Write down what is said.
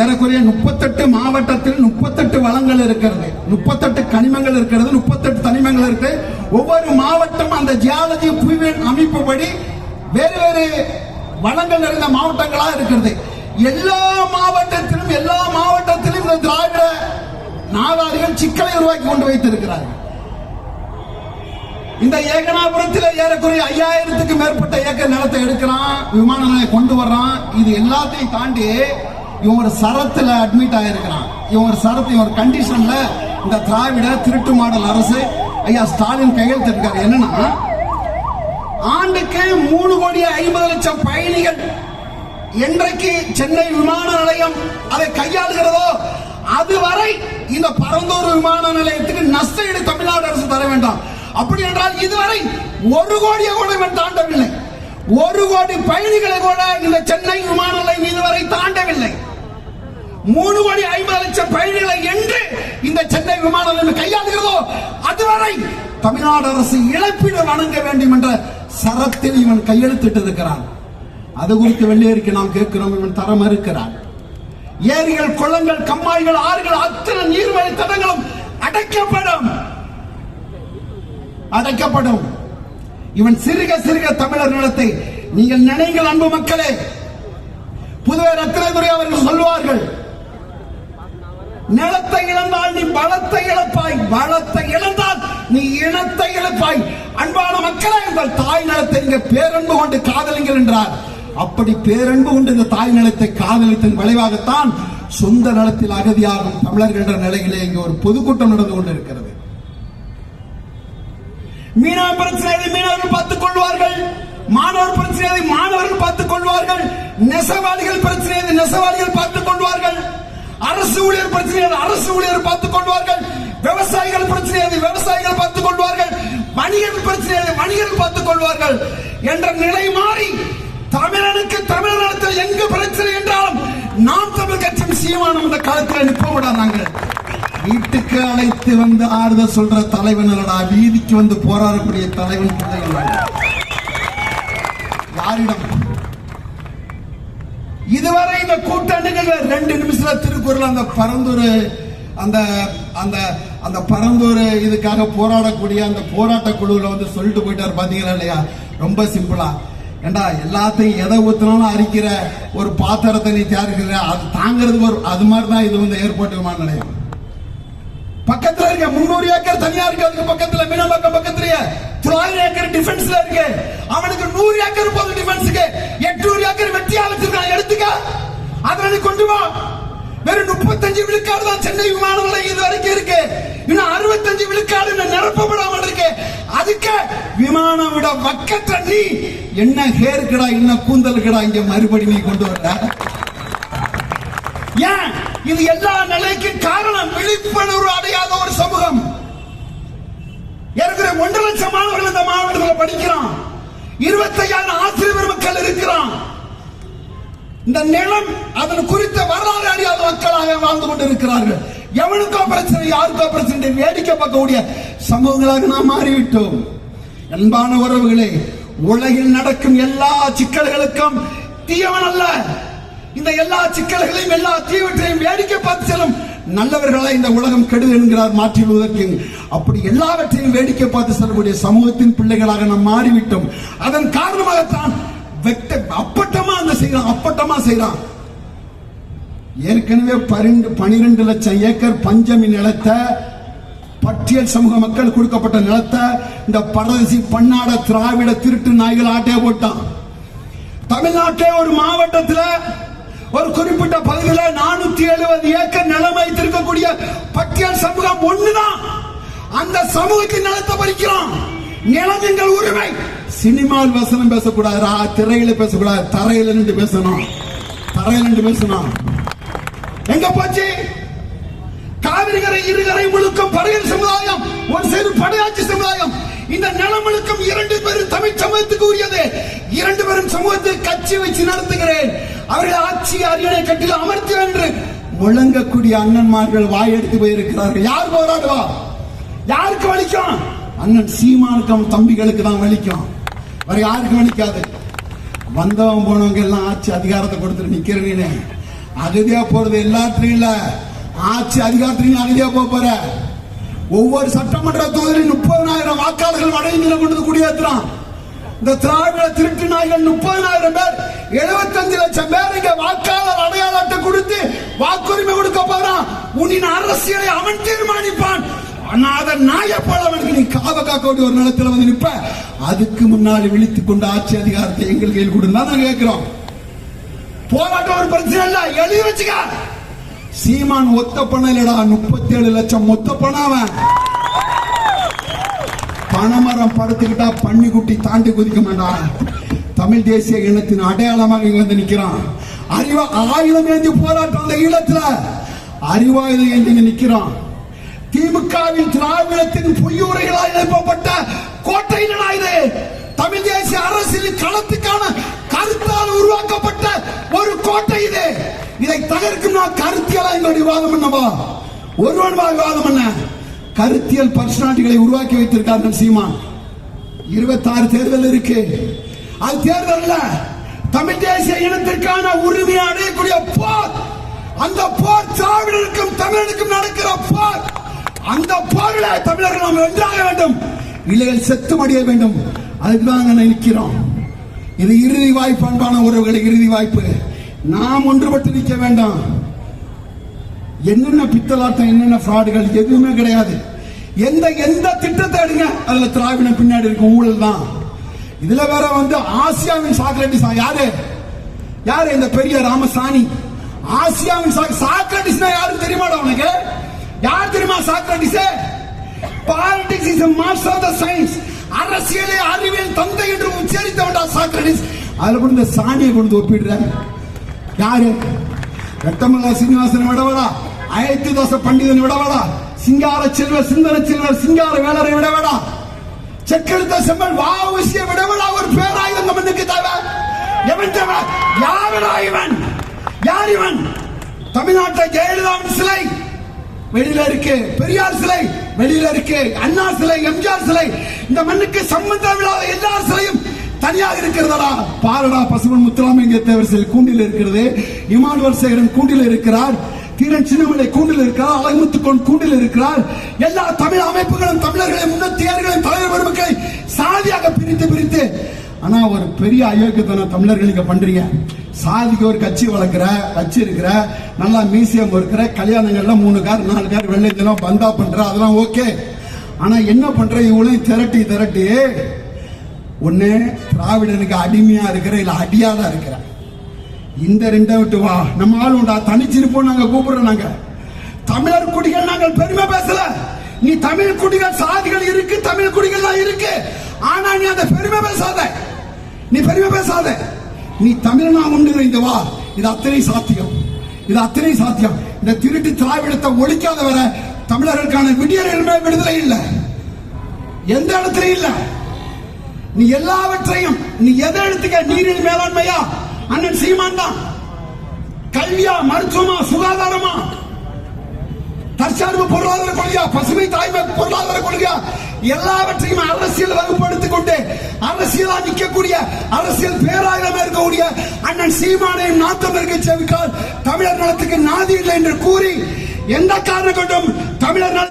ஏறக்குறைய முப்பத்தெட்டு மாவட்டத்தில் முப்பத்தெட்டு வளங்கள் இருக்கிறது. முப்பத்தெட்டு கனிமங்கள் இருக்கிறது முப்பத்தெட்டு தனிமங்கள் இருக்கு. ஒவ்வொரு மாவட்டம் அந்த ஜியாலஜி புவியியல் அமைப்புப்படி வேறு வேறு வளங்கள் நிறைந்த மாவட்டங்களா இருக்கிறது. எல்லா மாவட்டத்திலும் எல்லா மாவட்டத்திலும் இந்த திராவிட நாதாரிகள் சிக்கலை உருவாக்கி கொண்டு வைத்திருக்கிறார்கள். இந்த ஏகனாபுரத்தில் ஏறக்குறைய ஐயாயிரத்துக்கு மேற்பட்ட ஏக்கர் நிலத்தை எடுக்கிறான் விமான நிலையம் கொண்டு வர்றான். இது எல்லாத்தையும் தாண்டி இவன் ஒரு சரத்துல அட்மிட் ஆயிருக்கிறான். இவன் ஒரு சரத்து இவன் ஒரு கண்டிஷன்ல இந்த திராவிட திருட்டு மாடல் அரசு ஐயா ஸ்டாலின் கையெழுத்திருக்காரு என்னன்னா ஆண்டுக்கு மூணு கோடி ஐம்பது லட்சம் பயணிகள் என்றைக்கு சென்னை விமான நிலையம் அதை கையாளுகிறதோ அதுவரை இந்த பரந்தூர் விமான நிலையத்துக்கு நஷ்ட ஈடு தமிழ்நாடு அரசு தர வேண்டாம். அப்படி என்றால் இதுவரை ஒரு கோடியை கூட தாண்டவில்லை. ஒரு கோடி பயணிகளை கூட இந்த சென்னை விமான நிலையம் இதுவரை மூணு கோடி ஐம்பது லட்சம் பயணிகளை என்று இந்த சென்னை விமான நிலையம் கையாளுகிறதோ அதுவரை தமிழ்நாடு அரசு இழப்பீடு வழங்க வேண்டும் என்ற சரத்தில் இவன் கையெழுத்திட்டு இருக்கிறான் அது குறித்து வெள்ளையறிக்கை நாம் கேட்கிறோம் இவன் தர மறுக்கிறான் ஏரிகள் குளங்கள் கம்மாய்கள் ஆறுகள் அத்தனை நீர்வழி தடங்களும் அடைக்கப்படும். அடைக்கப்படும். இவன் சிறுக சிறுக தமிழர் நிலத்தை நீங்கள் நினைங்கள் அன்பு மக்களே. புதுவை ரத்தினதுரை அவர்கள் சொல்வார்கள் நிலத்தை இழந்தால் நீ பலத்தை இழப்பாய் பலத்தை இழந்தால் நீ இனத்தை இழப்பாய். அன்பான மக்களே உங்கள் தாய் நிலத்தை இங்க பேரன்பு கொண்டு காதலிங்கள் என்றார். அப்படி பேரன்பு கொண்டு இந்த தாய் நிலத்தை காதலித்தன் விளைவாகத்தான் சொந்த நிலத்தில் அகதியாகும் தமிழர்கள் என்ற நிலையிலே இங்கு ஒரு பொதுக்கூட்டம் நடந்து கொண்டிருக்கிறது. மீனவ பிரச்சனை மீனவர்கள் பார்த்துக் கொள்வார்கள். மாணவர் பிரச்சனை மாணவர்கள் பார்த்துக் கொள்வார்கள். நெசவாளிகள் பிரச்சனை நெசவாளிகள் பார்த்துக் கொள்வார்கள். அரசு ஊழியர் பிரச்சனையை அரசு ஊழியர் பார்த்துக் கொள்வார்கள். விவசாயிகள் பிரச்சனையை விவசாயிகள் பார்த்துக் கொள்வார்கள். வணிகர் பிரச்சனையை வணிகர் பார்த்துக் கொள்வார்கள். என்ற நிலை மாறி தமிழனுக்கு தமிழகத்தில் எங்க பிரச்சனை என்றாலும் நாம் தமிழ் கட்சியும் சீமானம் இந்த காலத்தில் நிற்போம்டா நாங்கள். வீட்டுக்கு அழைத்து வந்து ஆறுதல் சொல்ற தலைவன் இல்லடா. வீதிக்கு வந்து போராடக்கூடிய தலைவன் பிள்ளைகள் யாரிடம்? இதுவரை இந்த கூட்டாண்டுகள் ரெண்டு நிமிஷத்துல திருக்குறள் அந்த பரந்தூர் அந்த அந்த அந்த பரந்தூர் இதுக்காக போராடக்கூடிய அந்த போராட்ட குழுவில் வந்து சொல்லிட்டு போயிட்டாரு பாத்தீங்களா இல்லையா? ரொம்ப சிம்பிளா. ஏண்டா எல்லாத்தையும் எதை ஊத்தினாலும் அரிக்கிற ஒரு பாத்திரத்தை நீ தயாரிக்கிற அது தாங்கிறதுக்கு ஒரு அது மாதிரி தான் இது வந்து ஏர்போர்ட் விமான நிலையம். பக்கத்துல இருக்க முன்னூறு ஏக்கர் தனியா இருக்கு அதுக்கு பக்கத்துல மீனம்பாக்கம் பக்கத்துலயே. தொள்ளாயிரம் ஏக்கர் டிஃபென்ஸ்ல இருக்கு. அவனுக்கு நூறு ஏக்கர் போதும் டிஃபென்ஸுக்கு எட்நூறு ஏக்கர் வெட்டியா வச்சிருக்கான் எடுத்துக்க அதை நீ கொண்டு வா வெறும் முப்பத்தஞ்சு விழுக்காடு தான் சென்னை விமான நிலையம் இது வரைக்கும் இருக்கு. இன்னும் அறுபத்தஞ்சு விழுக்காடு இன்னும் நிரப்பப்படாமல் இருக்கு. அதுக்கு விமானம் விட பக்கத்துல நீ என்ன ஹேர் கடா என்ன கூந்தல் கடா இங்க மறுபடி நீ கொண்டு வர ஏன்? இது எல்லா நிலைக்கும் காரணம். விழிப்புணர்வு அடையாத ஒரு சமூகம். ஏற்கனவே ஒன்றரை லட்சம் மாணவர்கள் இந்த மாவட்டத்தில் படிக்கிறான். இருபத்தையாயிரம் ஆசிரியர் மக்கள் இருக்கிறான். இந்த நிலம் அதன் குறித்த வரலாறு வாழ்ந்து கொண்டிருக்கிறார்கள். எவனுக்கோ பிரச்சனை யாருக்கோ பிரச்சனை வேடிக்கை பார்க்கக்கூடிய சமூகங்களாக நாம் மாறிவிட்டோம். அன்பான உறவுகளே உலகில் நடக்கும் எல்லா சிக்கல்களுக்கும் தீயவன் அல்ல. இந்த எல்லா சிக்கல்களையும் எல்லா தீவற்றையும் வேடிக்கை பார்த்து செல்லும் நல்லவர்களை இந்த உலகம் கெடு என்கிறார் மாற்றிவிடுவதற்கு அப்படி எல்லாவற்றையும் வேடிக்கை பார்த்து செல்லக்கூடிய சமூகத்தின் பிள்ளைகளாக நாம் மாறிவிட்டோம். அதன் காரணமாகத்தான் வெட்ட அப்பட்டமா அந்த செய்யறான் அப்பட்டமா செய்யறான் ஏற்கனவே பரிண்டு பனிரெண்டு லட்சம் ஏக்கர் பஞ்சமி நிலத்தை பட்டியல் சமூக மக்கள் கொடுக்கப்பட்ட நிலத்தை இந்த பரதேசி பன்னாட திராவிட திருட்டு நாய்கள் ஆட்டே போட்டான். தமிழ்நாட்டிலே ஒரு மாவட்டத்தில் ஒரு குறிப்பிட்ட பகுதியில் நானூத்தி எழுபது ஏக்கர் நிலம் வைத்திருக்கக்கூடிய பட்டியல் சமூகம் ஒண்ணுதான். அந்த சமூகத்தின் நிலத்தை பறிக்கிறோம். நிலம் எங்கள் உரிமை. சினிமாவில் வசனம் பேசக்கூடாது திரையில பேசக்கூடாது தரையில நின்று பேசணும். தரையில நின்று பேசணும். எங்க போச்சு? காவிரிகரை இருகரை முழுக்கும் படையல் சமுதாயம் ஒரு சைடு படையாட்சி சமுதாயம். இந்த நிலம் முழுக்கும் இரண்டு பேரும் தமிழ் சமூகத்துக்கு உரியது. இரண்டு பேரும் சமூகத்தில் கட்சி வச்சு நடத்துகிறேன். அவர்கள் ஆட்சி அரியணை கட்டில் அமர்த்தி என்று முழங்கக்கூடிய அண்ணன்மார்கள் வாயெடுத்து போயிருக்கிறார்கள். யார் போராடுவா? யாருக்கு வலிக்கும்? அண்ணன் சீமானுக்கும் தம்பிகளுக்கு தான் வலிக்கும். வேற யாருக்கு வலிக்காது. வந்தவன் போனவங்க எல்லாம் ஆட்சி அதிகாரத்தை கொடுத்துட்டு நிக்கிறேன்னு அகதியா போறது எல்லாத்துலயும் இல்ல. ஆட்சி அதிகாரத்திலையும் அகதியா போக போற. ஒவ்வொரு சட்டமன்ற தொகுதியிலும் முப்பதனாயிரம் வாக்காளர்கள் வடஇந்தியில கொண்டு வந்து குடியேற்றுறான் இந்த திராவிட திருட்டு நாய்கள் முப்பதனாயிரம் பேர் 75 லட்சம் பேர் இங்க வாக்காளர் அடையாள அட்டை கொடுத்து வாக்குரிமை கொடுக்க போறான். உன்னின் அரசியலை அவன் தீர்மானிப்பான். அநாத நாயப்பாளவனுக்கு நீ காவ காக்கோடி ஒரு நிலத்துல வந்து நிற்ப. அதுக்கு முன்னாடி விழித்துக் கொண்டு ஆட்சி அதிகாரத்தை எங்கள் கையில் கொடுந்தா நாங்கள் கேட்கிறோம். போராட்டம் ஒரு பிரச்சனை இல்ல. எழுதி வச்சுக்க. சீமான் ஒத்த பணம் இல்லடா. முப்பத்தி ஏழு லட்சம் மொத்த பணம் அவன். பனைமரம் படுத்துக்கிட்டா பண்ணி குட்டி தாண்டி குதிக்க மாட்டான். தமிழ் தேசிய இனத்தின் அடையாளமாக இங்க வந்து நிக்கிறான். அறிவா ஆயுதம் ஏந்தி போராட்டம் அந்த ஈழத்துல. அறிவாயுதம் ஏந்தி இங்க நிக்கிறான். திமுகவின் திராவிடத்தின் பொய்யுரைகளால் எழுப்பப்பட்ட கோட்டையினா இது. தமிழ் தேசிய அரசியலின் களத்துக்கான கருத்தால் உருவாக்கப்பட்ட ஒரு கோட்டை இது. இதை தகர்க்கும் நான் கருத்தியலா எங்களுடைய விவாதம் பண்ணவா ஒருவன் வா விவாதம் பண்ண கருத்தியல் பர்சனாலிட்டிகளை உருவாக்கி வைத்திருக்கார்கள் சீமா இருபத்தாறு தேர்தல் இருக்கு. அது தேர்தல் தமிழ் தேசிய இனத்திற்கான உரிமையை அடையக்கூடிய போர். அந்த போர் திராவிடருக்கும் தமிழனுக்கும் நடக்கிற போர். அந்த போரில் தமிழர்கள் நாம் வென்றாக வேண்டும். இல்லையில் செத்து மடிய வேண்டும். அதுக்கு தான் நிற்கிறோம். இது இறுதி வாய்ப்பு அன்பான உறவுகளை இறுதி வாய்ப்பு. நாம் ஒன்றுபட்டு நிற்க வேண்டாம். என்னென்ன பித்தலாட்டம் என்னென்ன ஃப்ராடுகள் எதுவுமே கிடையாது. எந்த எந்த திட்டத்தை எடுங்க அதுல திராவிட பின்னாடி இருக்கும் ஊழல் தான். இதுல வேற வந்து ஆசியாவின் சாக்ரட்டிஸ் யாரு? யாரு இந்த பெரிய ராமசாணி ஆசியாவின் சாக்- சாக்ரட்டிஸ் யாரும் தெரியுமாடா உனக்கு? யார் தெரியுமா Socrates politics is master of the science அரசியலே அறிவியல் தந்தை என்று உச்சரித்தவன்டா சாக்ரடிஸ். அதுல கொண்டு இந்த சாணியை கொண்டு ஒப்பிடுற. யாரு? ரத்தமல்லா சீனிவாசன் விடவடா. அயத்து தாச பண்டிதன் விடவடா. சிங்கார செல்வர் சிந்தன செல்வர் சிங்கார வேலரை விடவடா. செக்கெழுத்த செம்மல் வாவுசிய விடவடா. ஒரு பேராயுதம் நமக்கு தேவை. எவன் தேவை? யாரடா இவன்? யார் இவன்? தமிழ்நாட்டை ஜெயலலிதாவின் சிலை. வெளியில இருக்கு. பெரியார் சிலை வெளியில இருக்கு. அண்ணா சிலை எம்ஜிஆர் சிலை. இந்த மண்ணுக்கு சம்பந்தம் இல்லாத எல்லா சிலையும் தனியாக இருக்கிறதா பாரடா பசுமன் முத்துராமலிங்க தேவர் சிலை கூண்டில் இருக்கிறது. இமானுவல் சேகரன் கூண்டில் இருக்கிறார். தீரன் சின்னமலை கூண்டில் இருக்கிறார். அழகுமுத்துக்கோன் கூண்டில் இருக்கிறார். எல்லா தமிழ் அமைப்புகளும் தமிழர்களை முன்னத்தியர்களையும் தலைவர் பெருமக்களை சாதியாக பிரித்து பிரித்து ஆனா ஒரு பெரிய அயோக்கியத்தனம் தமிழர்கள் நீங்க பண்றீங்க. சாதிக்கு ஒரு கட்சி வளர்க்குற கட்சி இருக்கிற நல்லா மியூசியம் இருக்கிற கல்யாணங்கள்ல மூணு கார் நாலு கார் வெள்ளை தினம் பந்தா பண்ற அதெல்லாம் ஓகே. ஆனா என்ன பண்ற இவளையும் திரட்டி திரட்டி ஒண்ணு திராவிடனுக்கு அடிமையா இருக்கிற இல்ல அடியாளா இருக்கிற. இந்த ரெண்டை விட்டு வா. நம்ம ஆள் உண்டா? தனிச்சிருப்போம் நாங்க கூப்பிடுறோம் நாங்க. தமிழர் குடிகள் நாங்கள் பெருமை பேசல. நீ தமிழ் குடிகள் சாதிகள் இருக்கு தமிழ் குடிகள் தான் இருக்கு. ஆனா நீ அந்த பெருமை பேசாத. நீ பெருமை பேசாத. நீ தமிழனா உண்டு இந்த வா. இது அத்தனை சாத்தியம். இது அத்தனை சாத்தியம். இந்த திருட்டு திராவிடத்தை ஒழிக்காத வர தமிழர்களுக்கான விடியல் விடுதலை இல்லை. எந்த இடத்துலயும் இல்லை. நீ எல்லாவற்றையும் நீ எதை எடுத்துக்க? நீரின் மேலாண்மையா? அண்ணன் சீமான் தான். கல்வியா மருத்துவமா சுகாதாரமா? தற்சார்பு பொருளாதார கொள்கையா? பசுமை தாய்மை பொருளாதார கொள்கையா? எல்லாவற்றையும் அரசியல் வகுப்படுத்திக் கொண்டு அரசியலா நிற்கக்கூடிய அரசியல் பேராயிரம் இருக்கக்கூடிய அண்ணன் சீமானையும் நாட்டம் இருக்க செவிக்கால் தமிழர் நலத்துக்கு நாதி இல்லை என்று கூறி எந்த காரணம் கொண்டும் தமிழர் நல